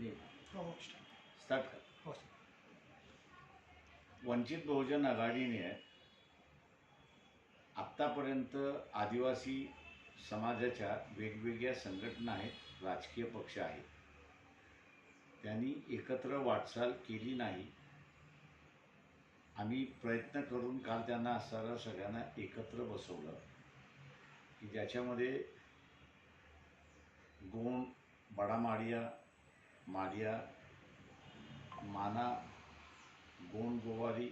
हो स्टार्ट कर. हो वंचित बहुजन आघाडीने आत्तापर्यंत आदिवासी समाजाच्या वेगवेगळ्या संघटना आहेत राजकीय पक्ष आहेत. त्यांनी एकत्र वाटचाल केली नाही. आम्ही प्रयत्न करून काल त्यांना असणारा सगळ्यांना एकत्र बसवलं. की ज्याच्यामध्ये गोंड बडामाडिया माडिया माना गोंड गोवारी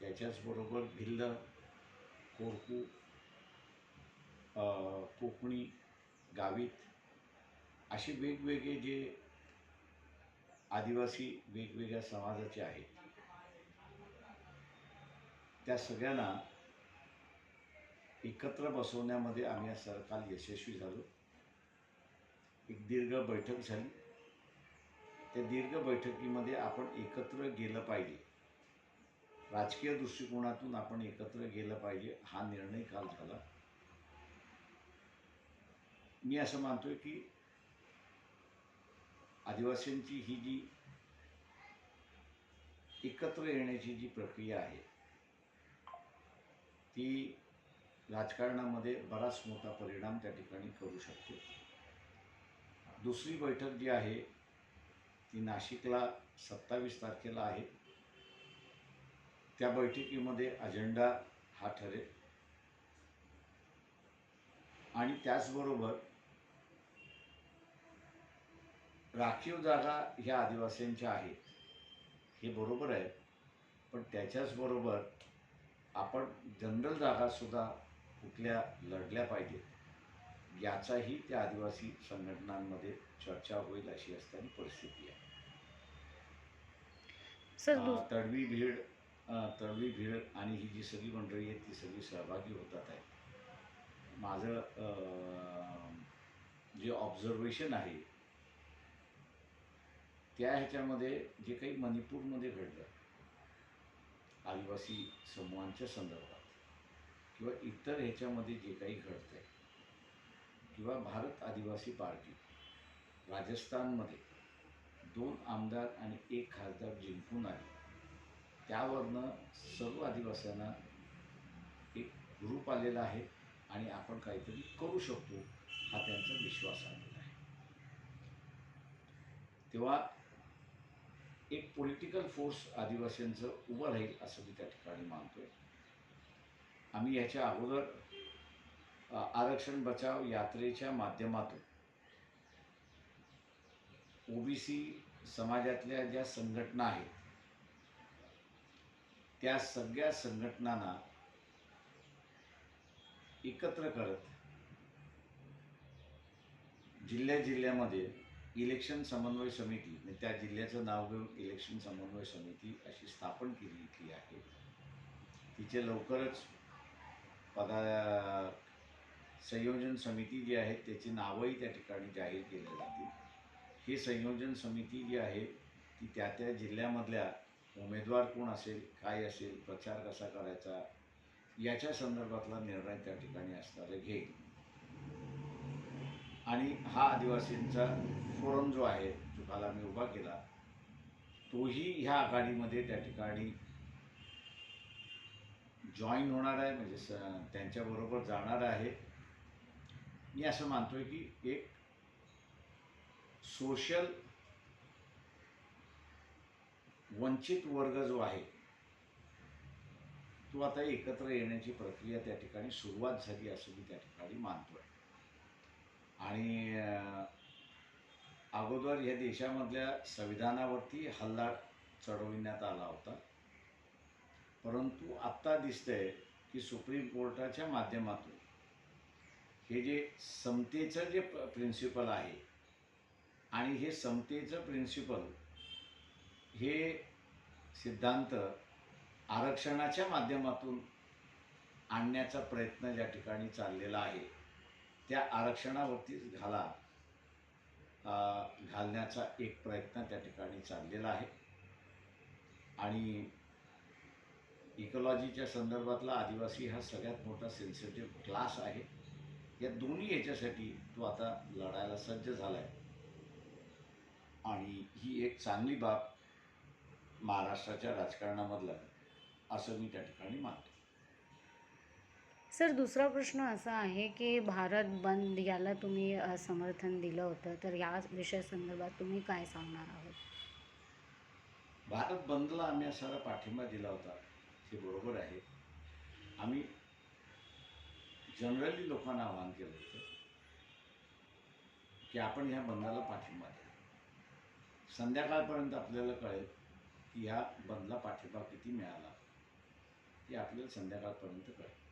त्याच्याचबरोबर भिल्ल कोरकू कोकणी गावित असे वेगवेगळे जे आदिवासी वेगवेगळ्या समाजाचे आहेत. त्या सगळ्यांना एकत्र बसवण्यामध्ये आम्ही सरकार यशस्वी झालो. एक दीर्घ बैठक झाली. त्या दीर्घ बैठकीमध्ये आपण एकत्र गेलं पाहिजे. राजकीय दृष्टिकोनातून आपण एकत्र गेलं पाहिजे हा निर्णय काल झाला. मी असं मानतोय की आदिवासींची ही जी एकत्र येण्याची जी प्रक्रिया आहे ती राजकारणामध्ये बराच मोठा परिणाम त्या ठिकाणी करू शकते. दुसरी बैठक जी आहे ती नाशिकला सत्तावीस तारखेला आहे. त्या बैठकीमध्ये अजेंडा हा ठरेल. आणि त्याचबरोबर राखीव जागा ह्या आदिवासींच्या आहेत. हे बरोबर आहे. पण त्याच्याचबरोबर आपण जनरल जागासुद्धा कुठल्या लढल्या पाहिजेत? याचाही त्या आदिवासी संघटनांमध्ये चर्चा होईल अशी असताना परिस्थिती आहे. तडवी भीड तडवी भीड आणि ही जी सगळी मंडळी आहे ती सगळी सहभागी होतात आहे माझं जे ऑब्झर्वेशन आहे त्या ह्याच्यामध्ये जे काही मणिपूरमध्ये घडलं आदिवासी समूहांच्या संदर्भात किंवा इतर ह्याच्यामध्ये जे काही घडतं आहे किंवा भारत आदिवासी पार्टी. राजस्थानमध्ये दोन आमदार आणि एक खासदार जिंकून आले. त्यावरनं सर्व आदिवासींना एक ग्रुप आलेला आहे आणि आपण काहीतरी करू शकतो हा त्यांचा विश्वास आलेला आहे. तेव्हा एक पॉलिटिकल फोर्स आदिवासींचं उभं राहील असं मी त्या ठिकाणी मानतोय. आम्ही ह्याच्या अगोदर आरक्षण बचाव यात्रेच्या माध्यमातून. ओबीसी समाजातल्या ज्या संघटना आहेत त्या सगळ्या संघटनांना एकत्र करत जिल्ह्या जिल्ह्यामध्ये इलेक्शन समन्वय समिती म्हणजे त्या जिल्ह्याचं नाव घेऊन इलेक्शन समन्वय समिती अशी स्थापन केली आहे. तिचे लवकरच पदा संयोजन समिती जी आहे त्याची नावंही त्या ठिकाणी जाहीर केल्या जातील. ही संयोजन समिती जी आहे ती त्या त्या जिल्ह्यामधल्या उमेदवार कोण असेल काय असेल प्रचार कसा करायचा याच्या संदर्भातला निर्णय त्या ठिकाणी असणारे घेईल. आणि हा आदिवासींचा फोरम जो आहे जो काल आम्ही उभा केला तोही ह्या आघाडीमध्ये त्या ठिकाणी जॉईन होणार आहे म्हणजे स त्यांच्याबरोबर जाणार आहे. मी असं मानतोय की एक सोशल वंचित वर्ग जो आहे तो आता एकत्र येण्याची प्रक्रिया त्या ठिकाणी सुरुवात झाली असं मी त्या ठिकाणी मानतोय. आणि अगोदर या देशामधल्या संविधानावरती हल्ला चढविण्यात आला होता. परंतु आत्ता दिसतंय की सुप्रीम कोर्टाच्या माध्यमातून हे जे समतेचं जे प्रिन्सिपल आहे आणि हे समतेचं प्रिन्सिपल हे सिद्धांत आरक्षणाच्या माध्यमातून आणण्याचा प्रयत्न ज्या ठिकाणी चाललेला आहे त्या आरक्षणावरतीच घाला घालण्याचा एक प्रयत्न त्या ठिकाणी चाललेला आहे. आणि इकॉलॉजीच्या संदर्भातला आदिवासी हा सगळ्यात मोठा सेन्सिटिव्ह क्लास आहे. या दोन्ही ह्याच्यासाठी तो आता लढायला सज्ज झाला आहे नाही ही एक चांगली बाब महाराष्ट्राच्या राजकारणामधला असं मी त्या ठिकाणी मानतो. सर दुसरा प्रश्न असा आहे की भारत बंद याला तुम्ही समर्थन दिलं होतं तर या विषयासंदर्भात तुम्ही काय सांगणार आहोत? भारत बंदला आम्ही सारा पाठिंबा दिला होता हे बरोबर आहे. आम्ही जनरली लोकांना आवाहन केलं होतं की आपण ह्या बंदाला पाठिंबा द्या. संध्याकाळपर्यंत आपल्याला कळेल की ह्या बंदला पाठिंबा किती मिळाला हे आपल्याला संध्याकाळपर्यंत कळेल.